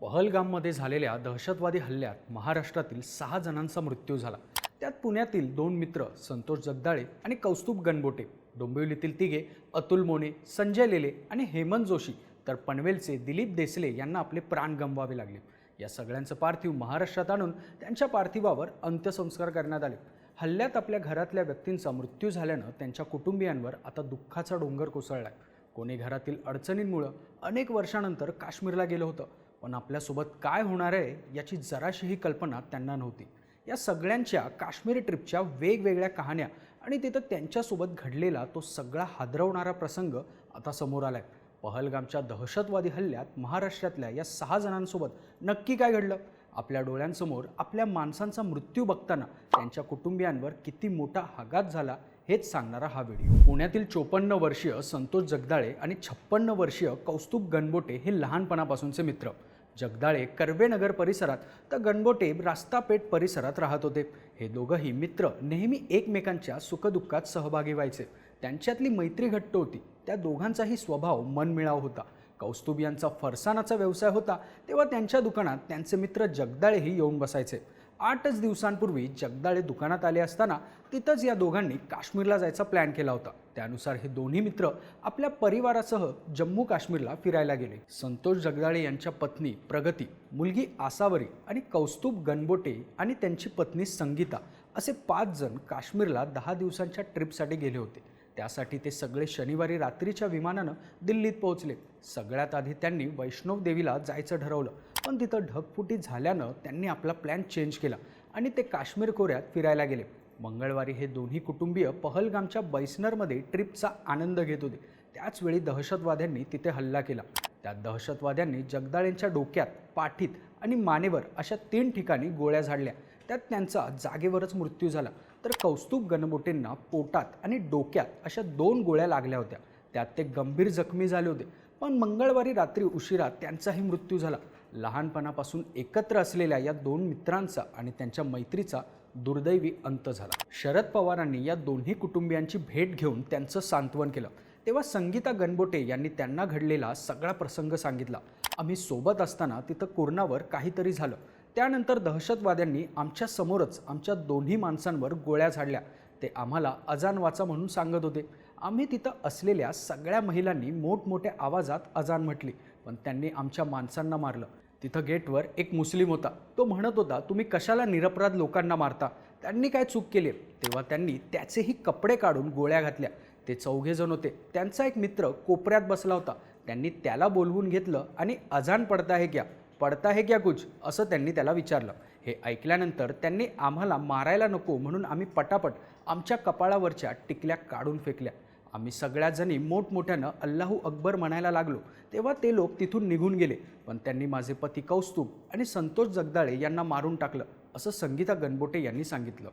पहलगाममध्ये झालेल्या दहशतवादी हल्ल्यात महाराष्ट्रातील सहा जणांचा मृत्यू झाला. त्यात पुण्यातील दोन मित्र संतोष जगदाळे आणि कौस्तुभ गणबोटे डोंबिवलीतील तिघे अतुल मोने संजय लेले आणि हेमंत जोशी तर पनवेलचे दिलीप देसले यांना आपले प्राण गमवावे लागले. या सगळ्यांचं पार्थिव महाराष्ट्रात आणून त्यांच्या पार्थिवावर अंत्यसंस्कार करण्यात आले. हल्ल्यात आपल्या घरातल्या व्यक्तींचा मृत्यू झाल्यानं त्यांच्या कुटुंबियांवर आता दुःखाचा डोंगर कोसळलाय. कोणी घरातील अडचणींमुळं अनेक वर्षानंतर काश्मीरला गेलं होतं. पण आपल्यासोबत काय होणार आहे याची जराशीही कल्पना त्यांना नव्हती. या सगळ्यांच्या काश्मीर ट्रिपच्या वेगवेगळ्या कहाण्या आणि तिथं त्यांच्यासोबत घडलेला तो सगळा हादरवणारा प्रसंग आता समोर आलाय. पहलगामच्या दहशतवादी हल्ल्यात महाराष्ट्रातल्या या सहा जणांसोबत नक्की काय घडलं? आपल्या डोळ्यांसमोर आपल्या माणसांचा मृत्यू बघताना त्यांच्या कुटुंबियांवर किती मोठा आघात झाला? हेच सांगणारा हा व्हिडिओ. पुण्यातील चोपन्न वर्षीय संतोष जगदाळे आणि छप्पन्न वर्षीय कौस्तुभ गणबोटे हे लहानपणापासूनचे मित्र. जगदाळे कर्वेनगर परिसरात तर गणबोटे रास्तापेठ परिसरात राहत होते. हे दोघंही मित्र नेहमी एकमेकांच्या सुखदुःखात सहभागी व्हायचे. त्यांच्यातली मैत्री घट्ट होती. त्या दोघांचाही स्वभाव मनमिळाव होता. कौस्तुभ यांचा फरसाणाचा व्यवसाय होता. तेव्हा त्यांच्या दुकानात त्यांचे मित्र जगदाळेही येऊन बसायचे. आठच दिवसांपूर्वी जगदाळे दुकानात आले असताना तिथंच या दोघांनी काश्मीरला जायचा प्लॅन केला होता. त्यानुसार हे दोन्ही मित्र आपल्या परिवारासह जम्मू काश्मीरला फिरायला गेले. संतोष जगदाळे यांच्या पत्नी प्रगती मुलगी आसावरी आणि कौस्तुभ गणबोटे आणि त्यांची पत्नी संगीता असे पाच जण काश्मीरला दहा दिवसांच्या ट्रिपसाठी गेले होते. त्यासाठी ते सगळे शनिवारी रात्रीच्या विमानानं दिल्लीत पोहोचले. सगळ्यात आधी त्यांनी वैष्णव देवीला जायचं ठरवलं. पण तिथं ढगफुटी झाल्यानं त्यांनी आपला प्लॅन चेंज केला आणि ते काश्मीर खोऱ्यात फिरायला गेले. मंगळवारी हे दोन्ही कुटुंबीय पहलगामच्या बैसनरमध्ये ट्रिपचा आनंद घेत होते. त्याचवेळी दहशतवाद्यांनी तिथे हल्ला केला. त्या दहशतवाद्यांनी जगदाळेंच्या डोक्यात पाठीत आणि मानेवर अशा तीन ठिकाणी गोळ्या झाडल्या. त्यात त्यांचा जागेवरच मृत्यू झाला. तर कौस्तुभ गणबोटेंना पोटात आणि डोक्यात अशा दोन गोळ्या लागल्या होत्या. त्यात ते गंभीर जखमी झाले होते. पण मंगळवारी रात्री उशिरा त्यांचाही मृत्यू झाला. लहानपणापासून एकत्र असलेल्या या दोन मित्रांचा आणि त्यांच्या मैत्रीचा दुर्दैवी अंत झाला. शरद पवारांनी या दोन्ही कुटुंबियांची भेट घेऊन त्यांचं सांत्वन केलं. तेव्हा संगीता गणबोटे यांनी त्यांना घडलेला सगळा प्रसंग सांगितला. आम्ही सोबत असताना तिथं कुर्णावर काहीतरी झालं. त्यानंतर दहशतवाद्यांनी आमच्या समोरच आमच्या दोन्ही माणसांवर गोळ्या झाडल्या. ते आम्हाला अजान वाचा म्हणून सांगत होते. आम्ही तिथं असलेल्या सगळ्या महिलांनी मोठमोठ्या आवाजात अजान म्हटली पण त्यांनी आमच्या माणसांना मारलं. तिथं गेटवर एक मुस्लिम होता. तो म्हणत होता तुम्ही कशाला निरपराध लोकांना मारता? त्यांनी काय चूक केली? तेव्हा त्यांनी त्याचेही कपडे काढून गोळ्या घातल्या. ते चौघे जण होते. त्यांचा एक मित्र कोपऱ्यात बसला होता. त्यांनी त्याला बोलवून घेतलं आणि अजान पडता हे क्या पडता हे क्या कुछ असं त्यांनी त्याला विचारलं. हे ऐकल्यानंतर त्यांनी आम्हाला मारायला नको म्हणून आम्ही पटापट आमच्या कपाळावरच्या टिकल्या काढून फेकल्या. आम्ही सगळ्या जणी मोठमोठ्यानं अल्लाहू अकबर म्हणायला लागलो. तेव्हा ते लोक तिथून निघून गेले. पण त्यांनी माझे पती कौस्तुभ आणि संतोष जगदाळे यांना मारून टाकलं असं संगीता गणबोटे यांनी सांगितलं.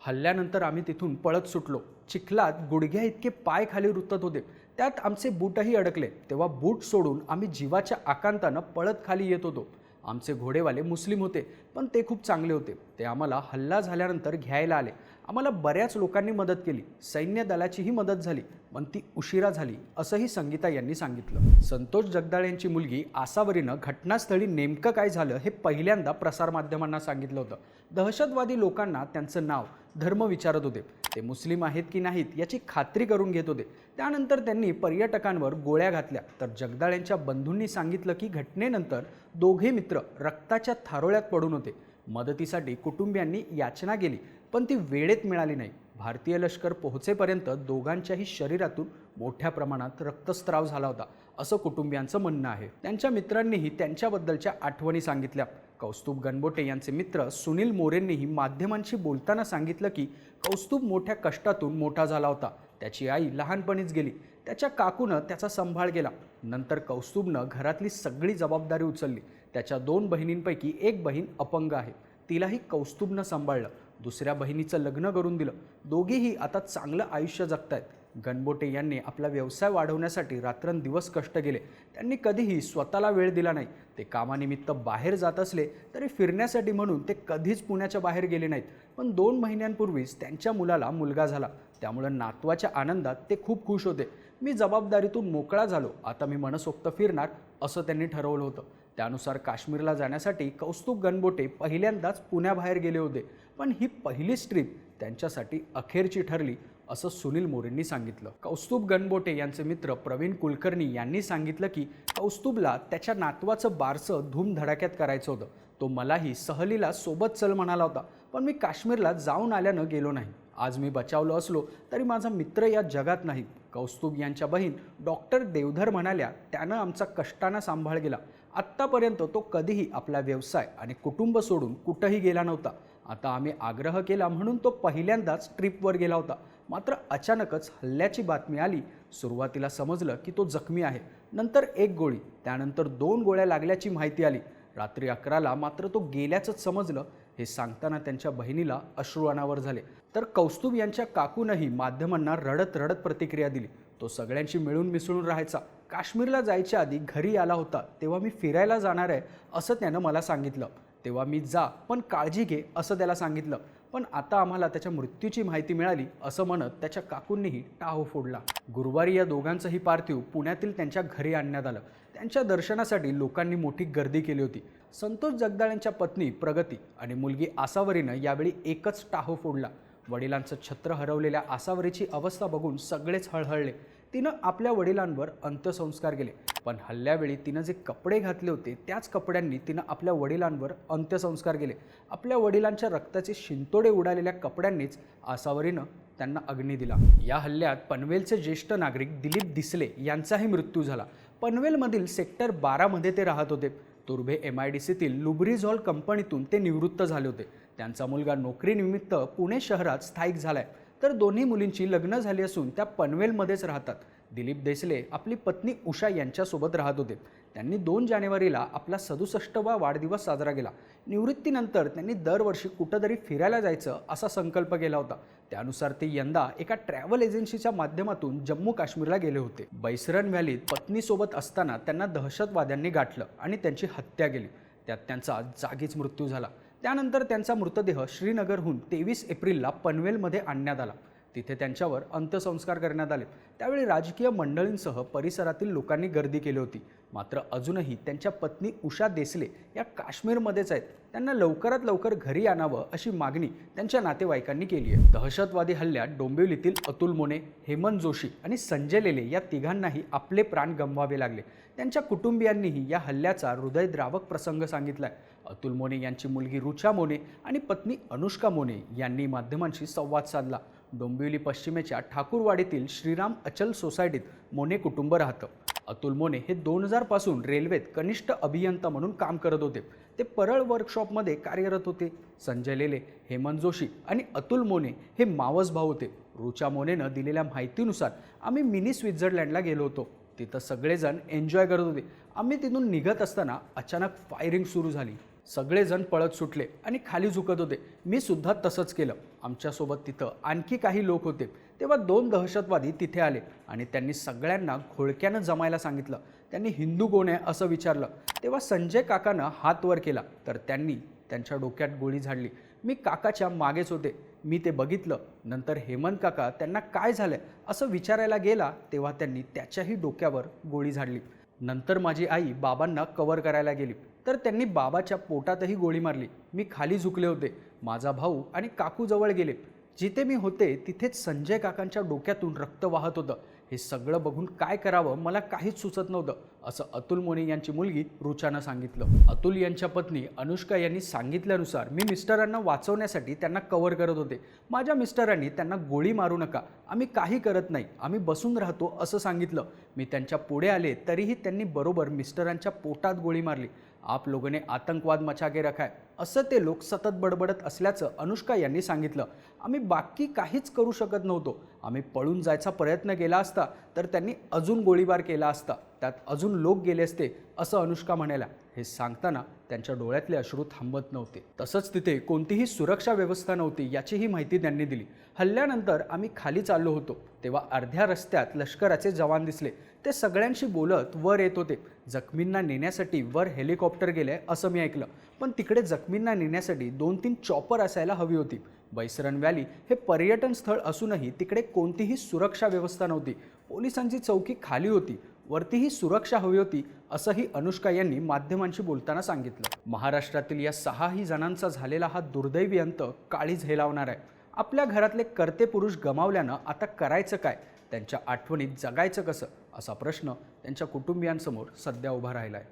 हल्ल्यानंतर आम्ही तिथून पळत सुटलो. चिखलात गुडघ्या इतके पाय खाली रुतत होते. त्यात आमचे बूटही अडकले. तेव्हा बूट सोडून आम्ही जीवाच्या आकांतानं पळत खाली येत होतो. आमचे घोडेवाले मुस्लिम होते पण ते खूप चांगले होते. ते आम्हाला हल्ला झाल्यानंतर घ्यायला आले. आम्हाला बऱ्याच लोकांनी मदत केली. सैन्य दलाचीही मदत झाली पण ती उशिरा झाली असंही संगीता यांनी सांगितलं. संतोष जगदाळे यांची मुलगी आसावरीनं घटनास्थळी नेमकं काय झालं हे पहिल्यांदा प्रसारमाध्यमांना सांगितलं होतं. दहशतवादी लोकांना त्यांचं नाव धर्म विचारत होते. ते मुस्लिम आहेत की नाहीत याची खात्री करून घेत होते. त्यानंतर त्यांनी पर्यटकांवर गोळ्या घातल्या. तर जगदाळ्यांच्या बंधूंनी सांगितलं की घटनेनंतर दोघे मित्र रक्ताच्या थारोळ्यात पडून होते. मदतीसाठी कुटुंबियांनी याचना केली पण ती वेळेत मिळाली नाही. भारतीय लष्कर पोहोचेपर्यंत दोघांच्याही शरीरातून मोठ्या प्रमाणात रक्तस्त्राव झाला होता असं कुटुंबियांचं म्हणणं आहे. त्यांच्या मित्रांनीही त्यांच्याबद्दलच्या आठवणी सांगितल्या. कौस्तुभ गणबोटे यांचे मित्र सुनील मोरेंनीही माध्यमांशी बोलताना सांगितलं की कौस्तुभ मोठ्या कष्टातून मोठा झाला होता. त्याची आई लहानपणीच गेली. त्याच्या काकूनं त्याचा सांभाळ केला नंतर कौस्तुभनं घरातली सगळी जबाबदारी उचलली. त्याच्या दोन बहिणींपैकी एक बहीण अपंग आहे. तिलाही कौस्तुभनं सांभाळलं. दुसऱ्या बहिणीचं लग्न करून दिलं. दोघेही आता चांगलं आयुष्य जगतायत. गणबोटे यांनी आपला व्यवसाय वाढवण्यासाठी रात्रंदिवस कष्ट केले. त्यांनी कधीही स्वतःला वेळ दिला नाही. ते कामानिमित्त बाहेर जात असले तरी फिरण्यासाठी म्हणून ते कधीच पुण्याच्या बाहेर गेले नाहीत. पण दोन महिन्यांपूर्वीच त्यांच्या मुलाला मुलगा झाला. त्यामुळं नातवाच्या आनंदात ते खूप खुश होते. मी जबाबदारीतून मोकळा झालो. आता मी मनसोक्त फिरणार असं त्यांनी ठरवलं होतं. त्यानुसार काश्मीरला जाण्यासाठी कौस्तुभ गणबोटे पहिल्यांदाच पुण्याबाहेर गेले होते. पण ही पहिलीच ट्रीप त्यांच्यासाठी अखेरची ठरली. असं सुनील मोरेंनी सांगितलं. कौस्तुभ गणबोटे यांचे मित्र प्रवीण कुलकर्णी यांनी सांगितलं की कौस्तुभला त्याच्या नातवाचं बारसं धूमधडाक्यात करायचं होतं. तो मलाही सहलीला सोबत चल म्हणाला होता पण मी काश्मीरला जाऊन आल्यानं गेलो नाही. आज मी बचावलो असलो तरी माझा मित्र या जगात नाही. कौस्तुभ यांच्या बहीण डॉक्टर देवधर म्हणाल्या त्यानं आमचा कष्टानं सांभाळ गेला. आत्तापर्यंत तो कधीही आपला व्यवसाय आणि कुटुंब सोडून कुठंही गेला नव्हता. आता आम्ही आग्रह केला म्हणून तो पहिल्यांदाच ट्रिपवर गेला होता. मात्र अचानकच हल्ल्याची बातमी आली. सुरुवातीला समजलं की तो जखमी आहे. नंतर एक गोळी त्यानंतर दोन गोळ्या लागल्याची माहिती आली. रात्री अकराला मात्र तो गेल्याचंच समजलं हे सांगताना त्यांच्या बहिणीला अश्रू अनावर झाले. तर कौस्तुभ यांच्या काकूनही माध्यमांना रडत रडत प्रतिक्रिया दिली. तो सगळ्यांशी मिळून मिसळून राहायचा. काश्मीरला जायच्या आधी घरी आला होता. तेव्हा मी फिरायला जाणार आहे असं त्यानं मला सांगितलं. तेव्हा मी जा पण काळजी घे असं त्याला सांगितलं. पण आता आम्हाला त्याच्या मृत्यूची माहिती मिळाली असं म्हणत त्याच्या काकूंनीही टाहो फोडला. गुरुवारी या दोघांचंही पार्थिव पुण्यातील त्यांच्या घरी आणण्यात आलं. त्यांच्या दर्शनासाठी लोकांनी मोठी गर्दी केली होती. संतोष जगदाळांच्या पत्नी प्रगती आणि मुलगी आसावरीनं यावेळी एकच टाहो फोडला. वडिलांचं छत्र हरवलेल्या आसावरीची अवस्था बघून सगळेच हळहळले. तिनं आपल्या वडिलांवर अंत्यसंस्कार केले. पण हल्ल्यावेळी तिनं जे कपडे घातले होते त्याच कपड्यांनी तिनं आपल्या वडिलांवर अंत्यसंस्कार केले. आपल्या वडिलांच्या रक्ताचे शिंतोडे उडालेल्या कपड्यांनीच आसावरीनं त्यांना अग्नी दिला. या हल्ल्यात पनवेलचे ज्येष्ठ नागरिक दिलीप दिसले यांचाही मृत्यू झाला. पनवेलमधील सेक्टर बारामध्ये ते राहत होते. तुर्भे एम आय डी सीतील लुब्रिझॉल कंपनीतून ते निवृत्त झाले होते. त्यांचा मुलगा नोकरीनिमित्त पुणे शहरात स्थायिक झालाय. तर दोन्ही मुलींची लग्न झाली असून त्या पनवेलमध्येच राहतात. दिलीप देसले आपली पत्नी उषा यांच्यासोबत राहत होते. त्यांनी दोन जानेवारीला आपला सदुसष्टवा वाढदिवस साजरा केला. निवृत्तीनंतर त्यांनी दरवर्षी कुठंतरी फिरायला जायचं असा संकल्प केला होता. त्यानुसार ते यंदा एका ट्रॅव्हल एजन्सीच्या माध्यमातून जम्मू काश्मीरला गेले होते. बैसरन व्हॅलीत पत्नीसोबत असताना त्यांना दहशतवाद्यांनी गाठलं आणि त्यांची हत्या केली. त्यात त्यांचा जागीच मृत्यू झाला. त्यानंतर त्यांचा मृतदेह श्रीनगरहून तेवीस एप्रिलला पनवेलमध्ये आणण्यात आला. तिथे त्यांच्यावर अंत्यसंस्कार करण्यात आले त्यावेळी राजकीय मंडळींसह परिसरातील लोकांनी गर्दी केली होती. मात्र अजूनही त्यांच्या पत्नी उषा देसले या काश्मीरमध्येच आहेत. त्यांना लवकरात लवकर घरी आणावं अशी मागणी त्यांच्या नातेवाईकांनी केली आहे दहशतवादी हल्ल्यात डोंबिवलीतील अतुल मोने हेमंत जोशी आणि संजय लेले या तिघांनाही आपले प्राण गमवावे लागले. त्यांच्या कुटुंबियांनीही या हल्ल्याचा हृदयद्रावक प्रसंग सांगितलाय. अतुल मोने यांची मुलगी रुचा मोने आणि पत्नी अनुष्का मोने यांनी माध्यमांशी संवाद साधला. डोंबिवली पश्चिमेच्या ठाकूरवाडीतील श्रीराम अचल सोसायटीत मोने कुटुंब राहतं. अतुल मोने हे दोन हजारपासून रेल्वेत कनिष्ठ अभियंता म्हणून काम करत होते. ते परळ वर्कशॉपमध्ये कार्यरत होते. संजय लेले हेमंत जोशी आणि अतुल मोने हे मावस भाऊ होते. रुचा मोनेनं दिलेल्या माहितीनुसार आम्ही मिनी स्वित्झर्लंडला गेलो होतो. तिथं सगळेजण एन्जॉय करत होते. आम्ही तिथून निघत असताना अचानक फायरिंग सुरू झाली. सगळेजण पळत सुटले आणि खाली झुकत होते. मी सुद्धा तसंच केलं. आमच्यासोबत तिथं आणखी काही लोक होते. तेव्हा दोन दहशतवादी तिथे आले आणि त्यांनी सगळ्यांना घोळक्यानं जमायला सांगितलं. त्यांनी हिंदू कोण आहे असं विचारलं. तेव्हा संजय काकानं हात वर केला. तर त्यांनी त्यांच्या डोक्यात गोळी झाडली. मी काकाच्या मागेच होते. मी ते बघितलं. नंतर हेमंत काका त्यांना काय झालं असं विचारायला गेला तेव्हा त्यांनी त्याच्याही डोक्यावर गोळी झाडली. नंतर माझी आई बाबांना कवर करायला गेली. तर त्यांनी बाबाच्या पोटातही गोळी मारली. मी खाली झुकले होते. माझा भाऊ आणि काकू जवळ गेले. जिथे मी होते तिथेच संजय काकांच्या डोक्यातून रक्त वाहत होतं. हे सगळं बघून काय करावं मला काहीच सुचत नव्हतं असं अतुल मोने यांची मुलगी रुचानं सांगितलं. अतुल यांच्या पत्नी अनुष्का यांनी सांगितल्यानुसार मी मिस्टरांना वाचवण्यासाठी त्यांना कवर करत होते. माझ्या मिस्टरांनी त्यांना गोळी मारू नका. आम्ही काही करत नाही. आम्ही बसून राहतो असं सांगितलं. मी त्यांच्या पुढे आले तरीही त्यांनी बरोबर मिस्टरांच्या पोटात गोळी मारली. आप लोगों ने आतंकवाद मचा के रखा आहे असं ते लोक सतत बडबडत असल्याचं अनुष्का यांनी सांगितलं। आम्ही बाकी काहीच करू शकत नव्हतो। आम्ही पळून जायचा प्रयत्न केला असता तर त्यांनी अजून गोळीबार केला असता. त्यात अजून लोक गेले असते असं अनुष्का म्हणाल्या. हे सांगताना त्यांच्या डोळ्यातले अश्रू थांबत नव्हते. तसंच तिथे कोणतीही सुरक्षा व्यवस्था नव्हती याचीही माहिती त्यांनी दिली. हल्ल्यानंतर आम्ही खाली चाललो होतो. तेव्हा अर्ध्या रस्त्यात लष्कराचे जवान दिसले. ते सगळ्यांशी बोलत वर येत होते. जखमींना नेण्यासाठी वर हेलिकॉप्टर गेले असं मी ऐकलं. पण तिकडे जखमींना नेण्यासाठी दोन तीन चॉपर असायला हवी होती. बैसरन व्हॅली हे पर्यटन स्थळ असूनही तिकडे कोणतीही सुरक्षा व्यवस्था नव्हती. पोलिसांची चौकी खाली होती. वरतीही सुरक्षा हवी होती असंही अनुष्का यांनी माध्यमांशी बोलताना सांगितलं. महाराष्ट्रातील या सहाही जणांचा झालेला हा दुर्दैवी अंत काळीच हेलावणार आहे. आपल्या घरातले कर्ते पुरुष गमावल्यानं आता करायचं काय? त्यांच्या आठवणीत जगायचं कसं? असा प्रश्न त्यांच्या कुटुंबियांसमोर सध्या उभा राहिला आहे